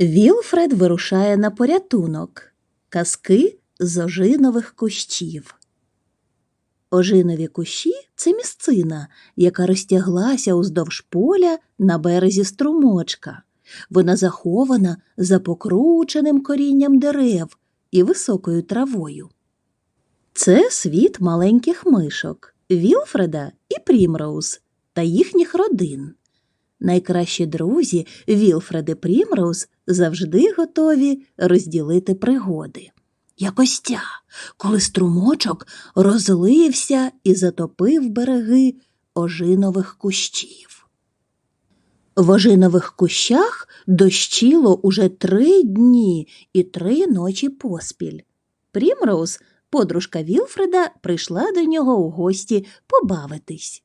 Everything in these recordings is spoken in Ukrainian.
Вілфред вирушає на порятунок. Казки з ожинових кущів. Ожинові кущі це місцина, яка розтяглася уздовж поля на березі струмочка. Вона захована за покрученим корінням дерев і високою травою. Це світ маленьких мишок Вілфреда і Прімроуз та їхніх родин. Найкращі друзі Вілфред і Прімроуз завжди готові розділити пригоди. Якось ця, коли струмочок розлився і затопив береги ожинових кущів. В ожинових кущах дощило уже три дні і три ночі поспіль. Прімроуз, подружка Вілфреда, прийшла до нього у гості побавитись.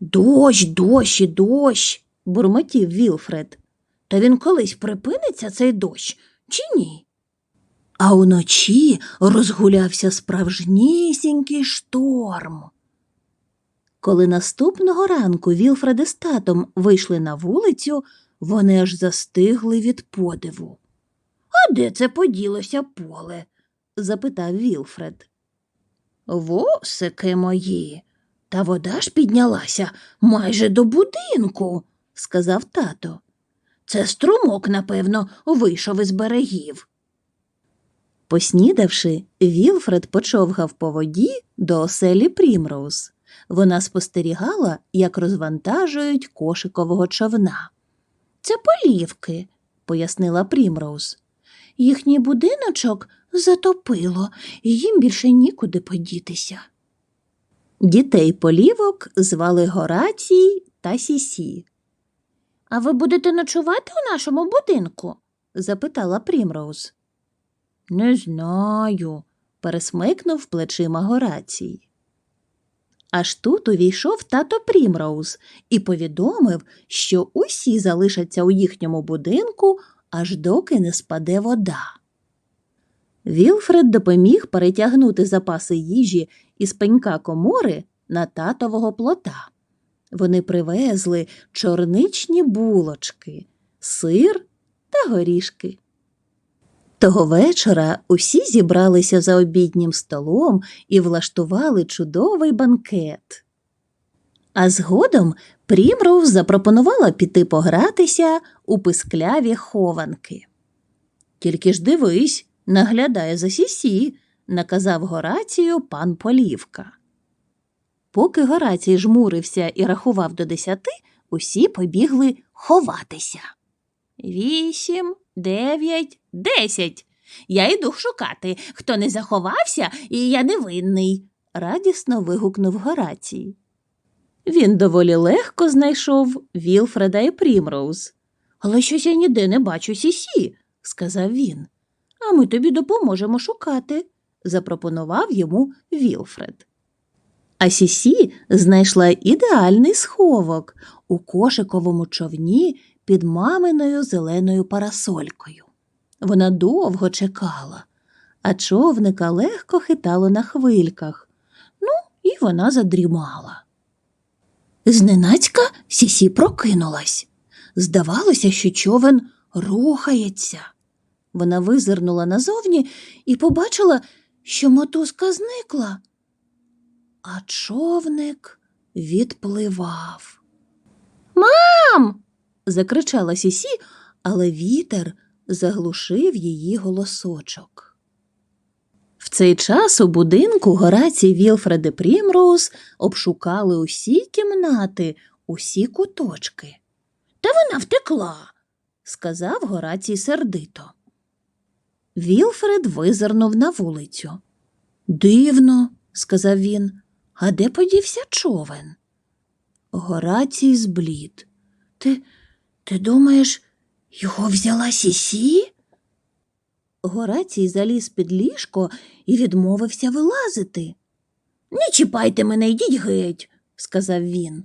Дощ, дощ і дощ, бурмотів Вілфред. Та він колись припиниться цей дощ, чи ні? А уночі розгулявся справжнісінький шторм. Коли наступного ранку Вілфред із татом вийшли на вулицю, вони аж застигли від подиву. А де це поділося поле? запитав Вілфред. Восики мої, та вода ж піднялася майже до будинку, сказав тато. Це струмок, напевно, вийшов із берегів. Поснідавши, Вілфред почовгав по воді до оселі Прімроуз. Вона спостерігала, як розвантажують кошикового човна. Це полівки, пояснила Прімроуз. Їхній будиночок затопило, і їм більше нікуди подітися. Дітей полівок звали Горацій та Сісі. А ви будете ночувати у нашому будинку? запитала Прімроуз. Не знаю, пересмикнув плечима Горацій. Аж тут увійшов тато Прімроуз і повідомив, що усі залишаться у їхньому будинку, аж доки не спаде вода. Вілфред допоміг перетягнути запаси їжі із пенька комори на татового плота. Вони привезли чорничні булочки, сир та горішки. Того вечора усі зібралися за обіднім столом і влаштували чудовий банкет. А згодом Прімроуз запропонувала піти погратися у пискляві хованки. Тільки ж дивись, наглядає за сісі, наказав Горацію пан Полівка. Поки Горацій жмурився і рахував до десяти, усі побігли ховатися. Вісім, дев'ять, десять. Я йду шукати. Хто не заховався, і я невинний, радісно вигукнув Горацій. Він доволі легко знайшов Вілфреда і Прімроуз. Але щось я ніде не бачу сісі, сказав він. А ми тобі допоможемо шукати, запропонував йому Вілфред. А Сісі знайшла ідеальний сховок у кошиковому човні під маминою зеленою парасолькою. Вона довго чекала, а човника легко хитало на хвильках. Ну, і вона задрімала. Зненацька Сісі прокинулась. Здавалося, що човен рухається. Вона визирнула назовні і побачила, що мотузка зникла, а човник відпливав. Мам. закричала Сісі, але вітер заглушив її голосочок. В цей час у будинку Горацій Вілфред і Прімроуз обшукали усі кімнати, усі куточки. Та вона втекла, сказав Горацій сердито. Вілфред визирнув на вулицю. Дивно, сказав він, а де подівся човен? Горацій зблід. Ти, ти думаєш, його взяла сісі? Горацій заліз під ліжко і відмовився вилазити. Не чіпайте мене, йдіть геть, сказав він.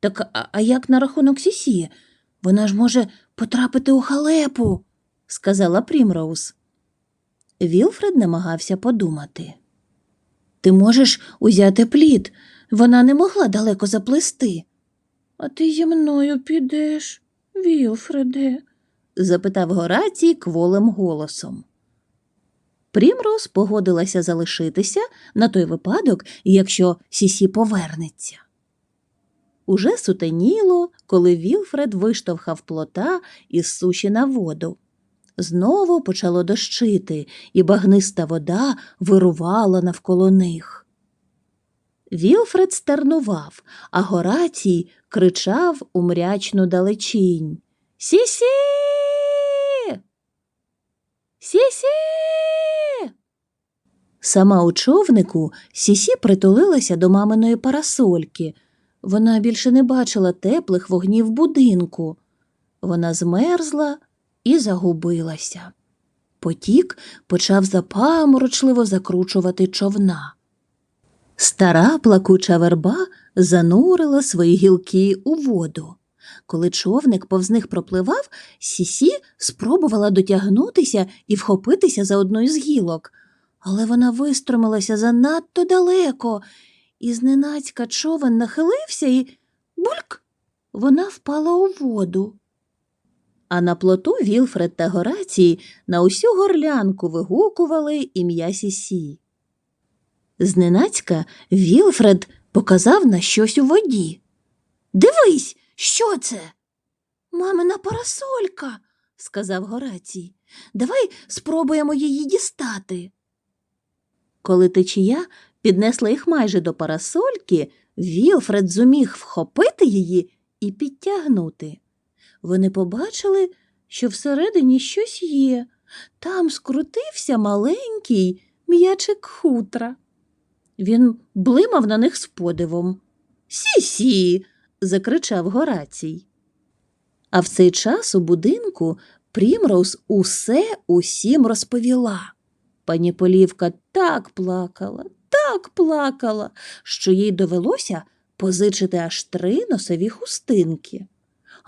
Так а, а як на рахунок сісі? Вона ж може потрапити у халепу, сказала Прімроуз. Вілфред намагався подумати. Ти можеш узяти плід, вона не могла далеко заплисти. А ти зі мною підеш, Вілфреде, запитав Горацій кволим голосом. Прімроуз погодилася залишитися на той випадок, якщо Сісі повернеться. Уже сутеніло, коли Вілфред виштовхав плота із суші на воду. Знову почало дощити, і багниста вода вирувала навколо них. Вілфред стернував, а Горацій кричав у мрячну далечінь. Сісі! Сісі! Сама у човнику Сісі притулилася до маминої парасольки. Вона більше не бачила теплих вогнів будинку. Вона змерзла і загубилася. Потік почав запаморочливо закручувати човна. Стара плакуча верба занурила свої гілки у воду. Коли човник повз них пропливав, Сісі спробувала дотягнутися і вхопитися за одну із гілок, але вона вистромилася занадто далеко, і зненацька човен нахилився і бульк! Вона впала у воду. А на плоту Вілфред та Горацій на усю горлянку вигукували ім'я Сісі. Зненацька Вілфред показав на щось у воді. Дивись, що це? Мамина парасолька, сказав Горацій. Давай спробуємо її дістати. Коли течія піднесла їх майже до парасольки, Вілфред зуміг вхопити її і підтягнути. Вони побачили, що всередині щось є. Там скрутився маленький м'ячик хутра. Він блимав на них з подивом. Сі-сі. закричав Горацій. А в цей час у будинку Прімроуз усе усім розповіла. Пані Полівка так плакала, так плакала, що їй довелося позичити аж три носові хустинки.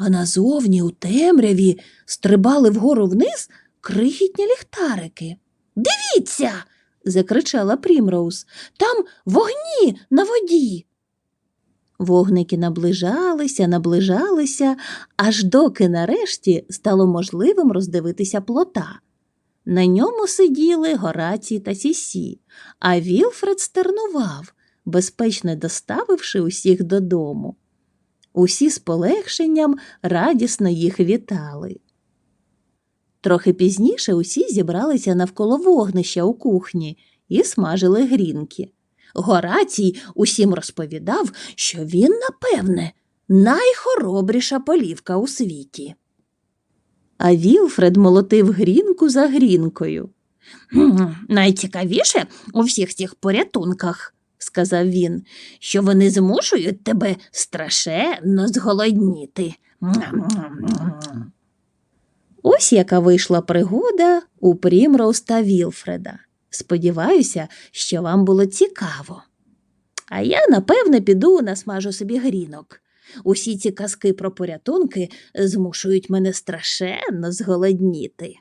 А назовні у темряві стрибали вгору вниз крихітні ліхтарики. Дивіться. закричала Прімроуз. Там вогні на воді. Вогники наближалися, наближалися, аж доки нарешті стало можливим роздивитися плота. На ньому сиділи Горацій та Сісі, а Вілфред стернував, безпечно доставивши усіх додому. Усі з полегшенням радісно їх вітали. Трохи пізніше усі зібралися навколо вогнища у кухні і смажили грінки. Горацій усім розповідав, що він, напевне, найхоробріша полівка у світі. А Вілфред молотив грінку за грінкою. Найцікавіше у всіх цих порятунках, сказав він, що вони змушують тебе страшенно зголодніти. Ось яка вийшла пригода у Прімроуз та Вілфреда. Сподіваюся, що вам було цікаво. А я, напевне, піду насмажу собі грінок. Усі ці казки про порятунки змушують мене страшенно зголодніти.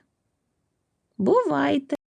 Бувайте.